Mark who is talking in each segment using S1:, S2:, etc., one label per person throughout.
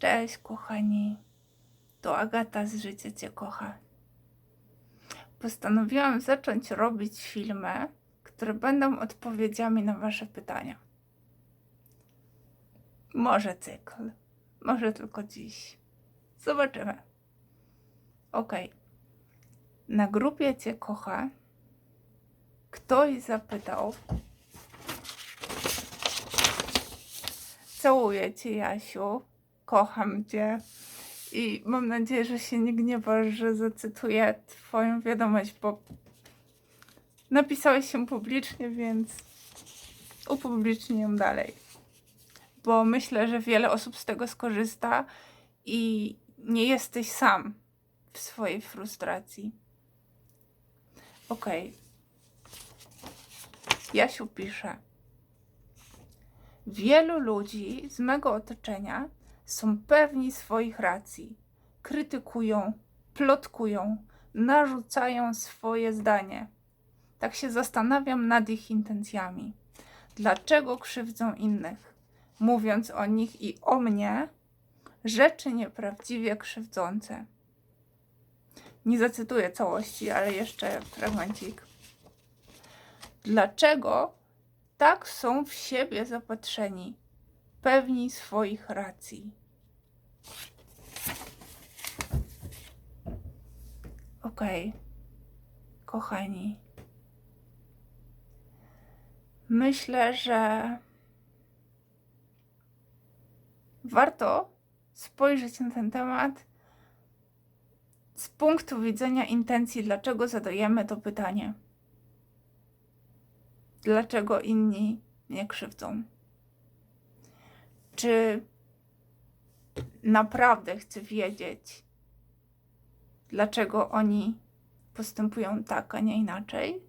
S1: Cześć, kochani. To Agata z Życie Cię kocha. Postanowiłam zacząć robić filmy, które będą odpowiedziami na Wasze pytania. Może cykl, może tylko dziś. Zobaczymy. Ok. Na grupie Cię kocha ktoś zapytał. Całuję Cię, Jasiu. Kocham Cię. I mam nadzieję, że się nie gniewasz, że zacytuję Twoją wiadomość, bo napisałeś się publicznie, więc upublicznię ją dalej. Bo myślę, że wiele osób z tego skorzysta i nie jesteś sam w swojej frustracji. Okej. Jasiu pisze. Wielu ludzi z mego otoczenia są pewni swoich racji. Krytykują, plotkują, narzucają swoje zdanie. Tak się zastanawiam nad ich intencjami. Dlaczego krzywdzą innych, mówiąc o nich i o mnie rzeczy nieprawdziwie krzywdzące? Nie zacytuję całości, ale jeszcze fragmencik. Dlaczego tak są w siebie zapatrzeni, pewni swoich racji? Okej, kochani. Myślę, że warto spojrzeć na ten temat z punktu widzenia intencji, dlaczego zadajemy to pytanie. Dlaczego inni mnie krzywdzą? Czy naprawdę chcę wiedzieć, dlaczego oni postępują tak, a nie inaczej?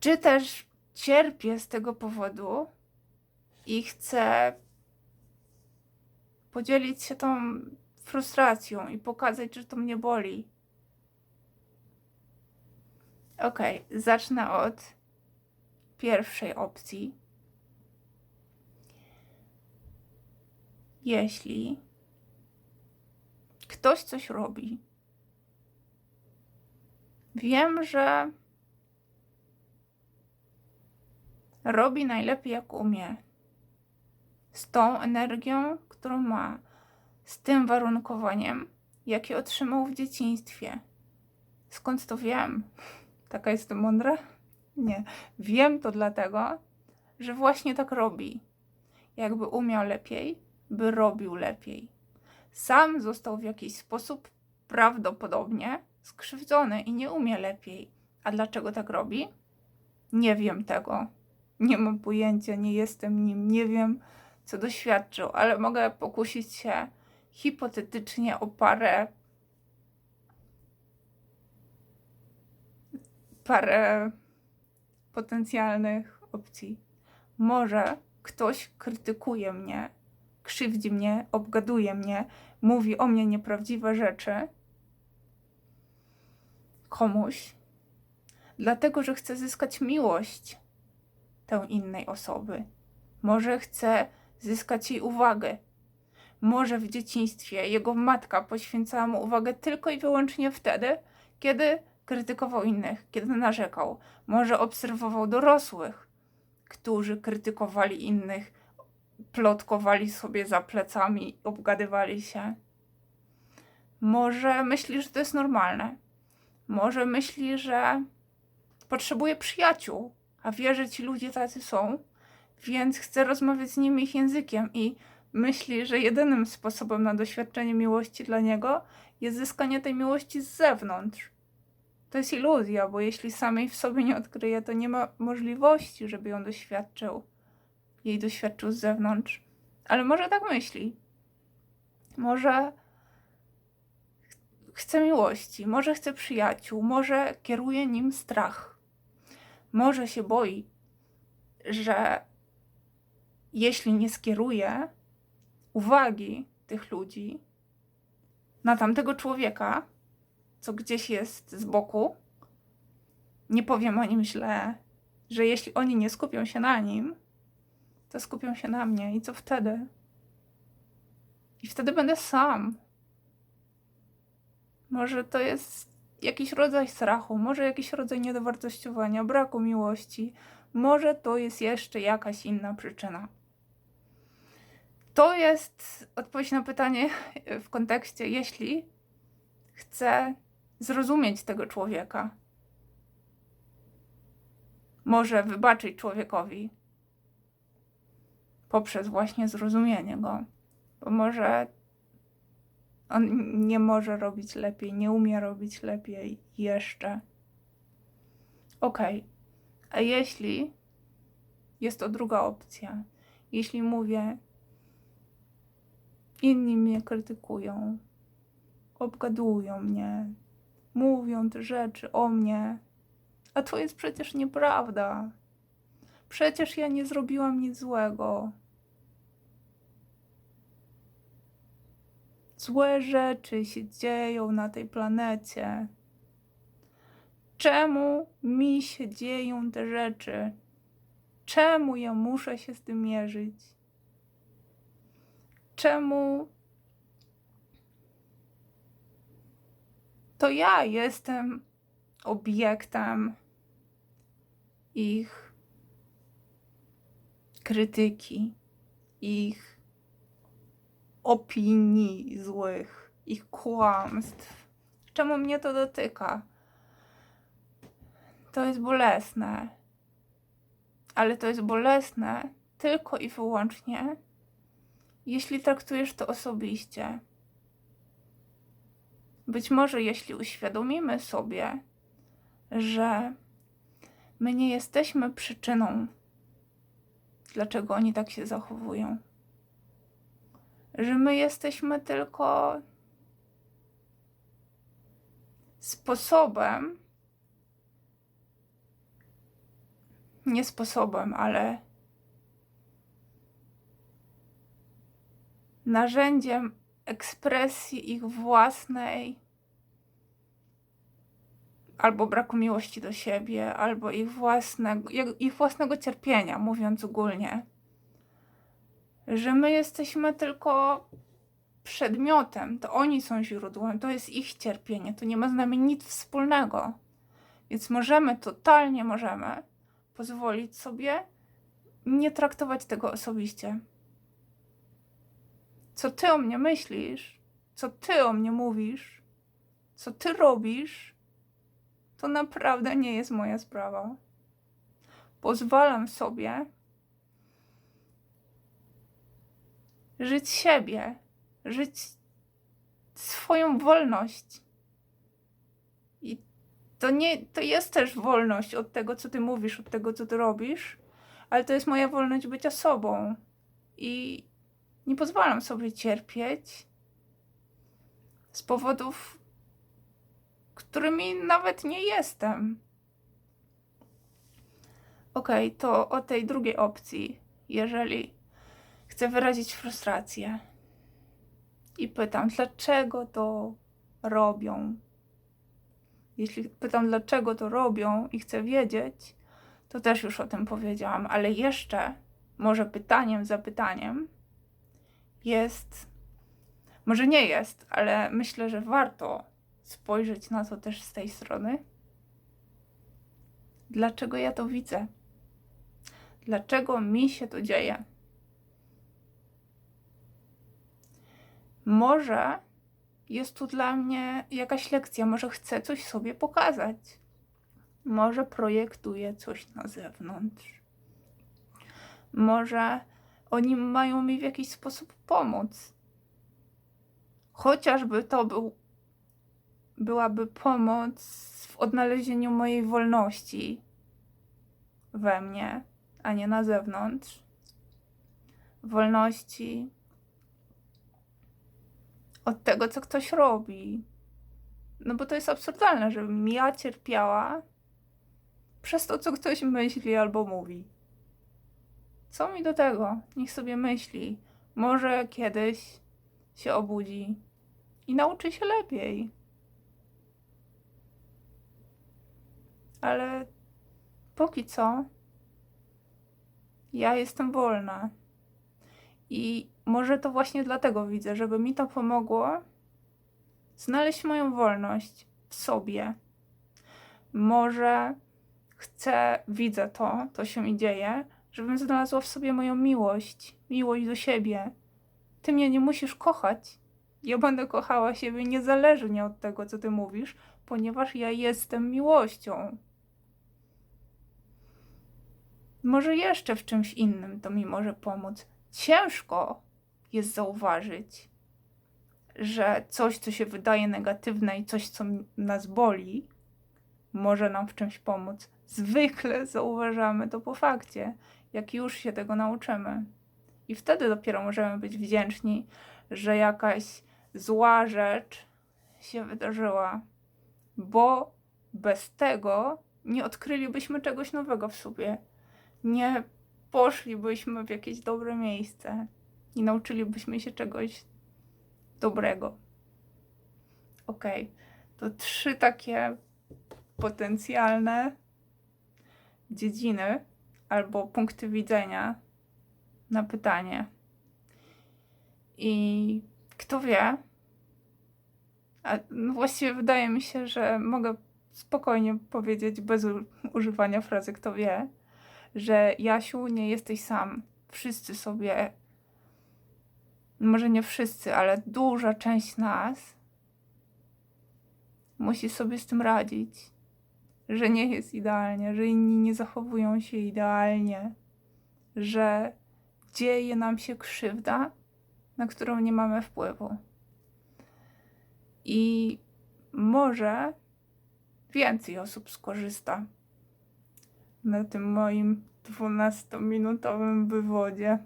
S1: Czy też cierpię z tego powodu i chcę podzielić się tą frustracją i pokazać, że to mnie boli? Ok, zacznę od pierwszej opcji. Jeśli ktoś coś robi, wiem, że robi najlepiej jak umie, z tą energią, którą ma, z tym warunkowaniem, jakie otrzymał w dzieciństwie. Skąd to wiem? Taka jestem mądra? Nie. Wiem to dlatego, że właśnie tak robi. Jakby umiał lepiej, by robił lepiej. Sam został w jakiś sposób prawdopodobnie skrzywdzony i nie umie lepiej. A dlaczego tak robi? Nie wiem tego. Nie mam pojęcia, nie jestem nim, nie wiem, co doświadczył, ale mogę pokusić się hipotetycznie o parę parę potencjalnych opcji. Może ktoś krytykuje mnie, krzywdzi mnie, obgaduje mnie, mówi o mnie nieprawdziwe rzeczy komuś, dlatego że chce zyskać miłość tę innej osoby. Może chce zyskać jej uwagę. Może w dzieciństwie jego matka poświęcała mu uwagę tylko i wyłącznie wtedy, kiedy krytykował innych, kiedy narzekał. Może obserwował dorosłych, którzy krytykowali innych, plotkowali sobie za plecami, obgadywali się. Może myśli, że to jest normalne. Może myśli, że potrzebuje przyjaciół, a wie, że ci ludzie tacy są, więc chce rozmawiać z nimi ich językiem i myśli, że jedynym sposobem na doświadczenie miłości dla niego jest zyskanie tej miłości z zewnątrz. To jest iluzja, bo jeśli samej w sobie nie odkryje, to nie ma możliwości, żeby ją doświadczył. Jej doświadczył z zewnątrz. Ale może tak myśli. Może chce miłości, może chce przyjaciół, może kieruje nim strach. Może się boi, że jeśli nie skieruje uwagi tych ludzi na tamtego człowieka, co gdzieś jest z boku, nie powiem o nim źle, że jeśli oni nie skupią się na nim, to skupią się na mnie i co wtedy? I wtedy będę sam. Może to jest jakiś rodzaj strachu, może jakiś rodzaj niedowartościowania, braku miłości, może to jest jeszcze jakaś inna przyczyna. To jest odpowiedź na pytanie w kontekście, jeśli chcę zrozumieć tego człowieka. Może wybaczyć człowiekowi poprzez właśnie zrozumienie go, bo może on nie może robić lepiej, nie umie robić lepiej jeszcze. Okej, a jeśli jest to druga opcja, jeśli mówię, inni mnie krytykują, obgadują mnie, mówią te rzeczy o mnie, a to jest przecież nieprawda. Przecież ja nie zrobiłam nic złego. Złe rzeczy się dzieją na tej planecie. Czemu mi się dzieją te rzeczy? Czemu ja muszę się z tym mierzyć? Czemu to ja jestem obiektem ich krytyki, ich opinii złych, ich kłamstw. Czemu mnie to dotyka? To jest bolesne. Ale to jest bolesne tylko i wyłącznie, jeśli traktujesz to osobiście. Być może, jeśli uświadomimy sobie, że my nie jesteśmy przyczyną, dlaczego oni tak się zachowują że my jesteśmy tylko sposobem, nie sposobem, ale narzędziem ekspresji ich własnej albo braku miłości do siebie, albo ich własnego, ich własnego cierpienia, mówiąc ogólnie że my jesteśmy tylko przedmiotem, to oni są źródłem, to jest ich cierpienie, to nie ma z nami nic wspólnego. Więc możemy, totalnie możemy pozwolić sobie nie traktować tego osobiście. Co ty o mnie myślisz, co ty o mnie mówisz, co ty robisz, to naprawdę nie jest moja sprawa. Pozwalam sobie żyć siebie, żyć swoją wolność. I to nie, to jest też wolność od tego, co ty mówisz, od tego, co ty robisz, ale to jest moja wolność bycia sobą. I nie pozwalam sobie cierpieć z powodów, którymi nawet nie jestem. Okej, okay, to o tej drugiej opcji, jeżeli Chcę wyrazić frustrację. I pytam, dlaczego to robią? Jeśli pytam, dlaczego to robią i chcę wiedzieć, to też już o tym powiedziałam, ale jeszcze może pytaniem za pytaniem jest, może nie jest, ale myślę, że warto spojrzeć na to też z tej strony. Dlaczego ja to widzę? Dlaczego mi się to dzieje? Może jest tu dla mnie jakaś lekcja, może chcę coś sobie pokazać. Może projektuję coś na zewnątrz. Może oni mają mi w jakiś sposób pomóc. Chociażby to był, byłaby pomoc w odnalezieniu mojej wolności we mnie, a nie na zewnątrz. Wolności od tego, co ktoś robi. No bo to jest absurdalne, żebym ja cierpiała przez to, co ktoś myśli albo mówi. Co mi do tego? Niech sobie myśli. Może kiedyś się obudzi i nauczy się lepiej. Ale póki co ja jestem wolna. I może to właśnie dlatego widzę, żeby mi to pomogło znaleźć moją wolność w sobie. Może chcę, widzę to, to się mi dzieje, żebym znalazła w sobie moją miłość, miłość do siebie. Ty mnie nie musisz kochać. Ja będę kochała siebie niezależnie od tego, co ty mówisz, ponieważ ja jestem miłością. Może jeszcze w czymś innym to mi może pomóc. Ciężko jest zauważyć, że coś, co się wydaje negatywne i coś, co nas boli, może nam w czymś pomóc. Zwykle zauważamy to po fakcie, jak już się tego nauczymy. I wtedy dopiero możemy być wdzięczni, że jakaś zła rzecz się wydarzyła, bo bez tego nie odkrylibyśmy czegoś nowego w sobie. Nie poszlibyśmy w jakieś dobre miejsce i nauczylibyśmy się czegoś dobrego. Ok, to trzy takie potencjalne dziedziny albo punkty widzenia na pytanie. I kto wie, a no właściwie wydaje mi się, że mogę spokojnie powiedzieć bez używania frazy kto wie, że Jasiu, nie jesteś sam. Wszyscy sobie, może nie wszyscy, ale duża część nas musi sobie z tym radzić. Że nie jest idealnie, że inni nie zachowują się idealnie, że dzieje nam się krzywda, na którą nie mamy wpływu. I może więcej osób skorzysta na tym moim 12-minutowym wywodzie.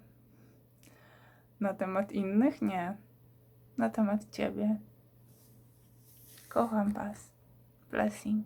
S1: Na temat innych? Nie. Na temat ciebie. Kocham was. Blessing.